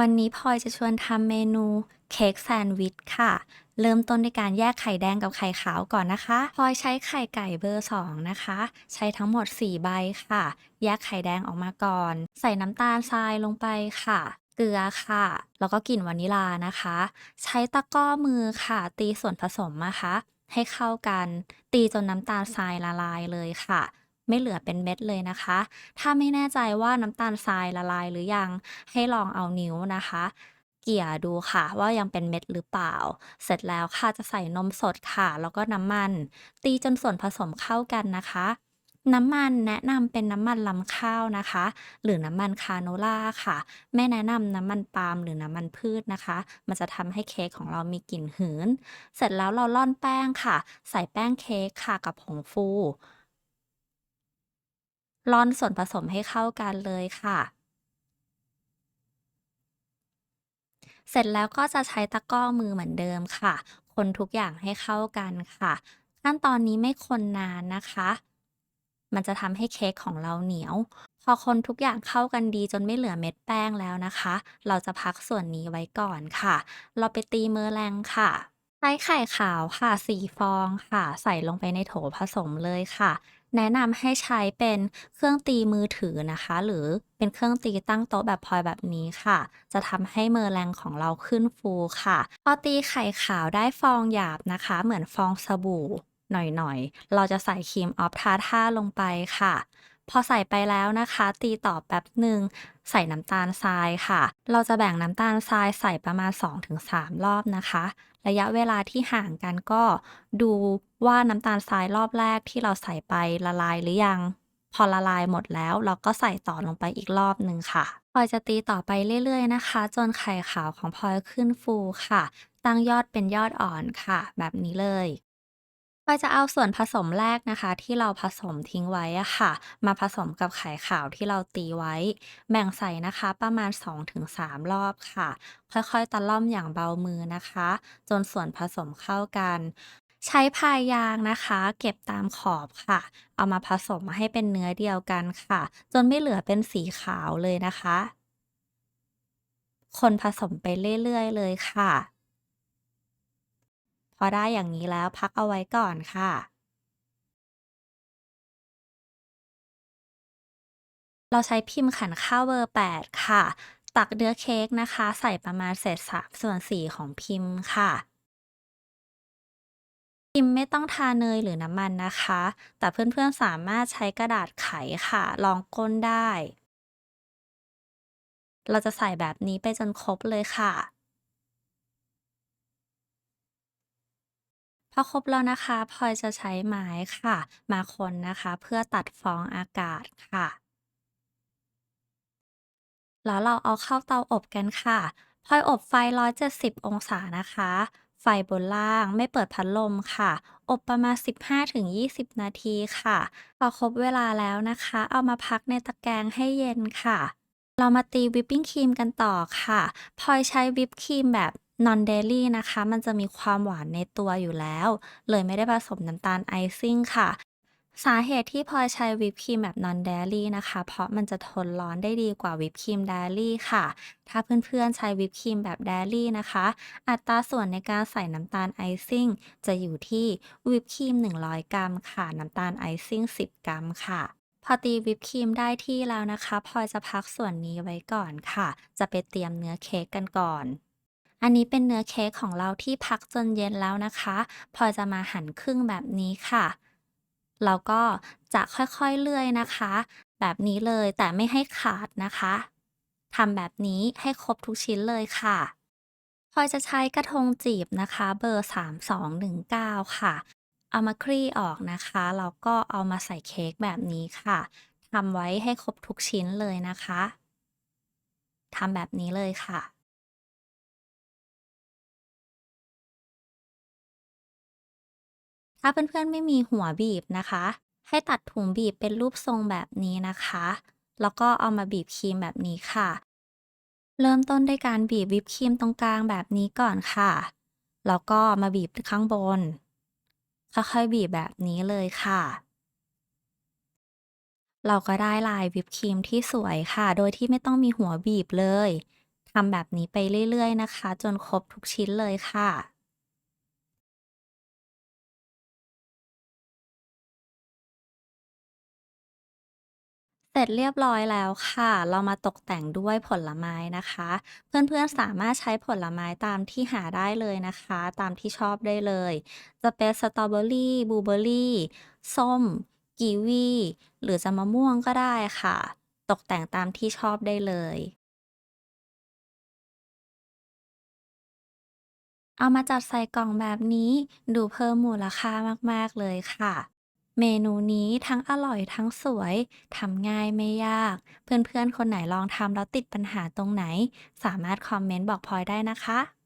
วันนี้พลอยจะชวนทำเมนูเค้กแซนด์วิชค่ะ เริ่มต้นด้วยการแยกไข่แดงกับไข่ขาวก่อนนะคะพลอยใช้ไข่ไก่เบอร์ 2 นะคะ ใช้ทั้งหมด 4 ใบค่ะ แยกไข่แดงออกมาก่อน ใส่น้ำตาลทรายลงไปค่ะ เกลือค่ะ แล้วก็กลิ่นวานิลานะคะ ใช้ตะก้อมือค่ะ ตีส่วนผสมนะคะ ให้เข้ากัน ตีจนน้ำตาลทรายละลายเลยค่ะ ไม่เหลือเป็นเม็ดเลยนะคะ ถ้าไม่แน่ใจว่าน้ำตาลทรายละลายหรือยัง ให้ลองเอานิ้วนะคะ เกี่ยดูค่ะว่ายังเป็นเม็ดหรือเปล่า เสร็จแล้วค่ะจะใส่นมสดค่ะ แล้วก็น้ำมัน ตีจนส่วนผสมเข้ากันนะคะน้ำมันแนะนำเป็นน้ำมันลำข้าวนะคะ หรือน้ำมันคาโนล่าค่ะ ไม่แนะนำน้ำมันปาล์มหรือน้ำมันพืชนะคะ มันจะทำให้เค้กของเรามีกลิ่นหืน เสร็จแล้วเราร่อนแป้งค่ะ ใส่แป้งเค้กค่ะกับผงฟู ร่อนส่วนผสมให้เข้ากันเลยค่ะ เสร็จแล้วก็จะใช้ตะกร้อมือเหมือนเดิมค่ะ คนทุกอย่างให้เข้ากันค่ะ ขั้นตอนนี้ไม่คนนานนะคะ มันจะทำให้เค้กของเราเหนียว พอคนทุกอย่างเข้ากันดีจนไม่เหลือเม็ดแป้งแล้วนะคะ เราจะพักส่วนนี้ไว้ก่อนค่ะ เราไปตีเมอแรงค่ะใช้ไข่ขาวค่ะ4ฟองค่ะ ใส่ลงไปในโถผสมเลยค่ะ แนะนำให้ใช้เป็นเครื่องตีมือถือนะคะ หรือเป็นเครื่องตีตั้งโต๊ะแบบพลอยแบบนี้ค่ะ จะทำให้เมอร์แรงของเราขึ้นฟูค่ะ พอตีไข่ขาวได้ฟองหยาบนะคะ เหมือนฟองสบู่หน่อยๆ เราจะใส่ครีมออฟทาท่าลงไปค่ะ พอใส่ไปแล้วนะคะ ตีต่อแป๊บหนึ่งใส่น้ำตาลทรายค่ะ เราจะแบ่งน้ำตาลทรายใส่ประมาณ 2-3 รอบนะคะ ระยะเวลาที่ห่างกันก็ดูว่าน้ำตาลทรายรอบแรกที่เราใส่ไปละลายหรือยัง พอละลายหมดแล้ว เราก็ใส่ต่อลงไปอีกรอบหนึ่งค่ะพลอยจะตีต่อไปเรื่อยๆนะคะ จนไข่ขาวของพลอยขึ้นฟูค่ะ ตั้งยอดเป็นยอดอ่อนค่ะ แบบนี้เลย พลอยจะเอาส่วนผสมแรกนะคะ ที่เราผสมทิ้งไว้อะค่ะ มาผสมกับไข่ขาวที่เราตีไว้ แบ่งใส่นะคะประมาณ 2-3 รอบค่ะ ค่อยๆตะล่อมอย่างเบามือนะคะ จนส่วนผสมเข้ากัน ใช้พายยางนะคะ เก็บตามขอบค่ะ เอามาผสมให้เป็นเนื้อเดียวกันค่ะ จนไม่เหลือเป็นสีขาวเลยนะคะ คนผสมไปเรื่อยๆเลยค่ะ พอได้อย่างนี้แล้วพักเอาไว้ก่อนค่ะ เราใช้พิมพ์ขันข้าวเบอร์ 8 ค่ะ ตักเนื้อเค้กนะคะ ใส่ประมาณเศษ3ส่วน4ของพิมพ์ค่ะ พิมพ์ไม่ต้องทาเนยหรือน้ำมันนะคะ แต่เพื่อนๆสามารถใช้กระดาษไขค่ะรองก้นได้ เราจะใส่แบบนี้ไปจนครบเลยค่ะ พอครบแล้วนะคะพลอยจะใช้ไม้ค่ะ มาคนนะคะ เพื่อตัดฟองอากาศค่ะ แล้วเราเอาเข้าเตาอบกันค่ะพลอยอบไฟ 170 องศานะคะ ไฟบนล่างไม่เปิดพัดลมค่ะ อบประมาณ 15-20 นาทีค่ะ พอครบเวลาแล้วนะคะ เอามาพักในตะแกรงให้เย็นค่ะเรามาตีวิปปิ้งครีมกันต่อค่ะพลอยใช้วิปครีมแบบ non dairy นะคะ มันจะมีความหวานในตัวอยู่แล้ว เลยไม่ได้ผสมน้ำตาลไอซิ่งค่ะ สาเหตุที่พลอยใช้วิปครีมแบบ non dairy นะคะ เพราะมันจะทนร้อนได้ดีกว่าวิปครีม dairy ค่ะ ถ้าเพื่อนๆใช้วิปครีมแบบ dairy นะคะ อัตราส่วนในการใส่น้ำตาลไอซิ่ง จะอยู่ที่วิปครีม 100 กรัมค่ะ น้ำตาลไอซิ่ง 10 กรัมค่ะพอตีวิปครีมได้ที่แล้วนะคะพลอยจะพักส่วนนี้ไว้ก่อนค่ะ จะไปเตรียมเนื้อเค้กกันก่อน อันนี้เป็นเนื้อเค้กของเราที่พักจนเย็นแล้วนะคะ พอจะมาหั่นครึ่งแบบนี้ค่ะแล้วก็จะค่อยๆเลื่อยนะคะ แบบนี้เลยแต่ไม่ให้ขาดนะคะทำแบบนี้ให้ครบทุกชิ้นเลยค่ะพลอยจะใช้กระทงจีบนะคะ เบอร์ 3219 ค่ะ เอามาคลี่ออกนะคะแล้วก็เอามาใส่เค้กแบบนี้ค่ะทำไว้ให้ครบทุกชิ้นเลยนะคะทำแบบนี้เลยค่ะ ถ้าเพื่อนๆไม่มีหัวบีบนะคะ ให้ตัดถุงบีบเป็นรูปทรงแบบนี้นะคะ แล้วก็เอามาบีบครีมแบบนี้ค่ะ เริ่มต้นด้วยการบีบวิปครีมตรงกลางแบบนี้ก่อนค่ะ แล้วก็มาบีบข้างบน ค่อยๆบีบแบบนี้เลยค่ะ เราก็ได้ลายวิปครีมที่สวยค่ะ โดยที่ไม่ต้องมีหัวบีบเลยทำแบบนี้ไปเรื่อยๆนะคะ จนครบทุกชิ้นเลยค่ะ เสร็จเรียบร้อยแล้วค่ะ เรามาตกแต่งด้วยผลไม้นะคะ เพื่อนๆสามารถใช้ผลไม้ตามที่หาได้เลยนะคะ ตามที่ชอบได้เลย จะเป็นสตรอเบอรี่บลูเบอรี่ ส้ม กีวี หรือจะมะม่วงก็ได้ค่ะ ตกแต่งตามที่ชอบได้เลย เอามาจัดใส่กล่องแบบนี้ ดูเพิ่มมูลค่ามากๆเลยค่ะ เมนูนี้ทั้งอร่อยทั้งสวยทำง่ายไม่ยาก เพื่อนๆ คนไหนลองทำแล้วติดปัญหาตรงไหน สามารถคอมเมนต์บอกพลอยได้นะคะ